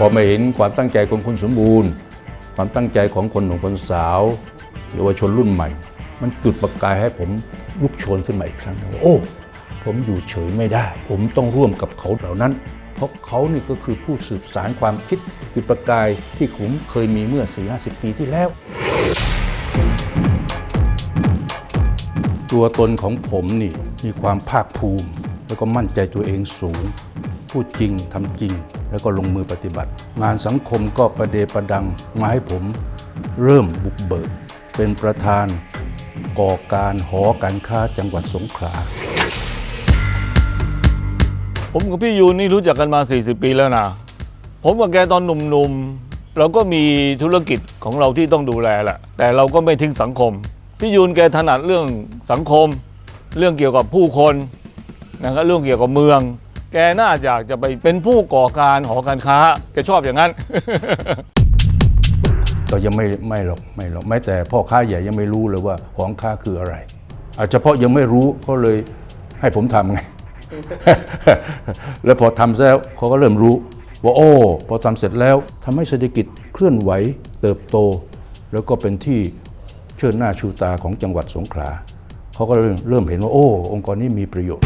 พอมาเห็นความตั้งใจของคนสมบูรณ์ ความตั้งใจของคนหนุ่มคนสาวเยาวชนรุ่นใหม่ มันจุดประกายให้ผมลุกโชนขึ้นมาอีกครั้งนะว่าโอ้ ผมอยู่เฉยไม่ได้ ผมต้องร่วมกับเขาเหล่านั้น เพราะเขานี่ก็คือผู้สืบสารความคิดจุดประกายที่ผมเคยมีเมื่อ 4-50 ปีที่แล้ว ตัวตนของผมนี่มีความภาคภูมิ แล้วก็มั่นใจตัวเองสูง พูดจริงทำจริง แล้วก็ลงมือปฏิบัติ งานสังคมก็ประเดประดังมาให้ผมเริ่มบุกเบิก เป็นประธานก่อการหอการค้าจังหวัดสงขลา ผมกับพี่ยูนนี่รู้จักกันมา 40 ปีแล้วนะ ผมกับแกตอนหนุ่มๆ เราก็มีธุรกิจของเราที่ต้องดูแลแหละ แต่เราก็ไม่ทิ้งสังคม พี่ยูนแกถนัดเรื่องสังคม เรื่องเกี่ยวกับผู้คนนะครับเรื่องเกี่ยวกับเมือง แกน่าจะจะไปเป็นผู้ก่อการหอการค้า แกชอบอย่างนั้น ก็ยังไม่ไม่หรอกไม่หรอกแม้แต่พ่อค้าใหญ่ยังไม่รู้เลยว่าของค้าคืออะไร อาจจะเพราะยังไม่รู้เขาเลยให้ผมทำไง แล้วพอทำแล้วเขาก็เริ่มรู้ ว่าโอ้พอทำเสร็จแล้วทำให้เศรษฐกิจเคลื่อนไหวเติบโต แล้วก็เป็นที่เชิดหน้าชูตาของจังหวัดสงขลาเขาก็เริ่มเริ่มเห็นว่าโอ้ องค์กรนี้มีประโยชน์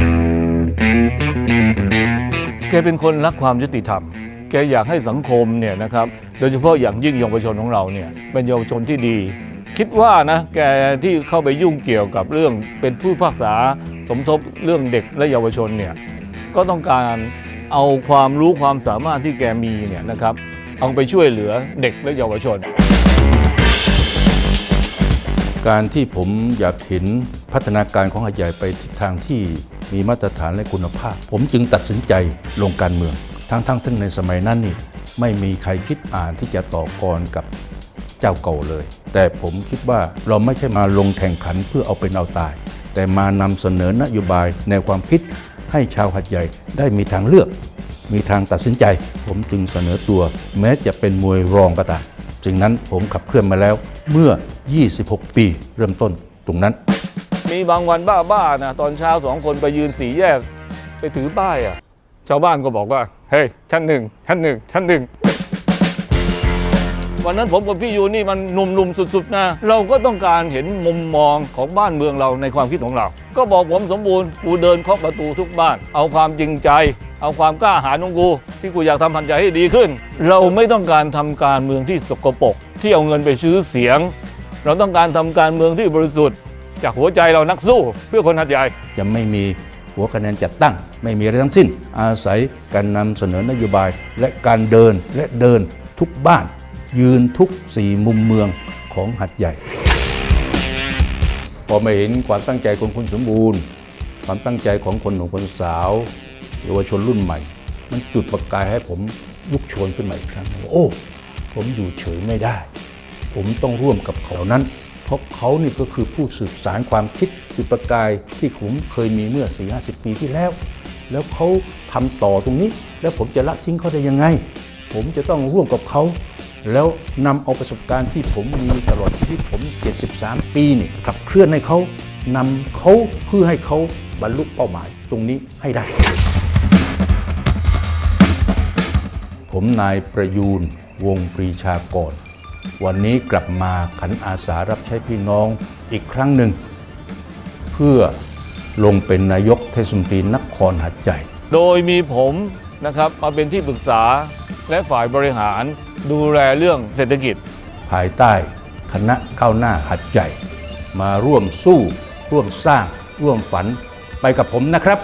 แกเป็นคนรักความยุติธรรม แกอยากให้สังคมเนี่ยนะครับ โดยเฉพาะอย่างยิ่งเยาวชนของเราเนี่ยเป็นเยาวชนที่ดี คิดว่านะแกที่เข้าไปยุ่งเกี่ยวกับเรื่องเป็นผู้พิพากษาสมทบเรื่องเด็กและเยาวชนเนี่ยก็ต้องการเอาความรู้ความสามารถที่แกมีเนี่ยนะครับเอาไปช่วยเหลือเด็กและเยาวชน การที่ผมอยากเห็นพัฒนาการของหาดใหญ่ไปทิศทางที่มีมาตรฐานและคุณภาพ ผมจึงตัดสินใจลงการเมือง ทั้งๆทที่ในสมัยนั้นนี่ไม่มีใครคิดอ่านที่จะต่อกรกับเจ้าเก่าเลย แต่ผมคิดว่าเราไม่ใช่มาลงแข่งขันเพื่อเอาเป็นเอาตาย แต่มานำเสนอนโยบายแนวความคิดให้ชาวหัดใหญ่ได้มีทางเลือก มีทางตัดสินใจ ผมจึงเสนอตัว แม้จะเป็นมวยรองก็ตาม จึงนั้นผมขับเคลื่อนมาแล้วเมื่อ 26 ปีเริ่มต้นตรงนั้น มีบางวันบ้าๆนะตอนเช้าสองคนไปยืนสีแยก ไปถือป้ายอะ ชาวบ้านก็บอกว่า เฮ้ยชั้นหนึ่งชั้นหนึ่งชั้นหนึ่ง วันนั้นผมกับพี่ยูนี่มันหนุ่มๆสุดๆนะเราก็ต้องการเห็นมุมมองของบ้านเมืองเราในความคิดของเรา ก็บอกผมสมบูรณ์กูเดินเคาะประตูทุกบ้าน เอาความจริงใจ เอาความกล้าหาญของกูที่กูอยากทำพันใจให้ดีขึ้น เราไม่ต้องการทำการเมืองที่สกปรกที่เอาเงินไปซื้อเสียง เราต้องการทำการเมืองที่บริสุทธิ์ จากหัวใจเรานักสู้เพื่อคนหัดใหญ่จะไม่มีหัวคะแนนจัดตั้งไม่มีอะไรทั้งสิ้น อาศัยการนำเสนอนโยบายและการเดินและเดินทุกบ้าน ยืนทุกสี่มุมเมืองของหัดใหญ่ พอมาเห็นความตั้งใจของคนสมบูรณ์ ความตั้งใจของคนหนุ่มคนสาวเยาวชนรุ่นใหม่ มันจุดประกายให้ผมลุกโชนขึ้นมาอีกครั้งว่าโอ้ผมอยู่เฉยไม่ได้ ผมต้องร่วมกับเขานั้น เพราะเขานี่ก็คือผู้สืบสารความคิดจุดประกายที่ผมเคยมีเมื่อ 4-50 ปีที่แล้ว แล้วเขาทำต่อตรงนี้ แล้วผมจะละทิ้งเขาได้ยังไง ผมจะต้องร่วมกับเขา แล้วนำเอาประสบการณ์ที่ผมมีตลอดชีวิตผม 73 ปีนี่ขับเคลื่อนให้เขานำเขาเพื่อให้เขาบรรลุเป้าหมายตรงนี้ให้ได้ ผมนายประยูนวงปรีชากร วันนี้กลับมาขันอาสารับใช้พี่น้องอีกครั้งหนึ่ง เพื่อลงเป็นนายกเทศมนตรีนครหัดใหญ่ โดยมีผม นะครับมาเป็นที่ปรึกษาและฝ่ายบริหารดูแลเรื่องเศรษฐกิจ ภายใต้คณะก้าวหน้าหัดใหญ่ มาร่วมสู้ ร่วมสร้าง ร่วมฝันไปกับผมนะครับ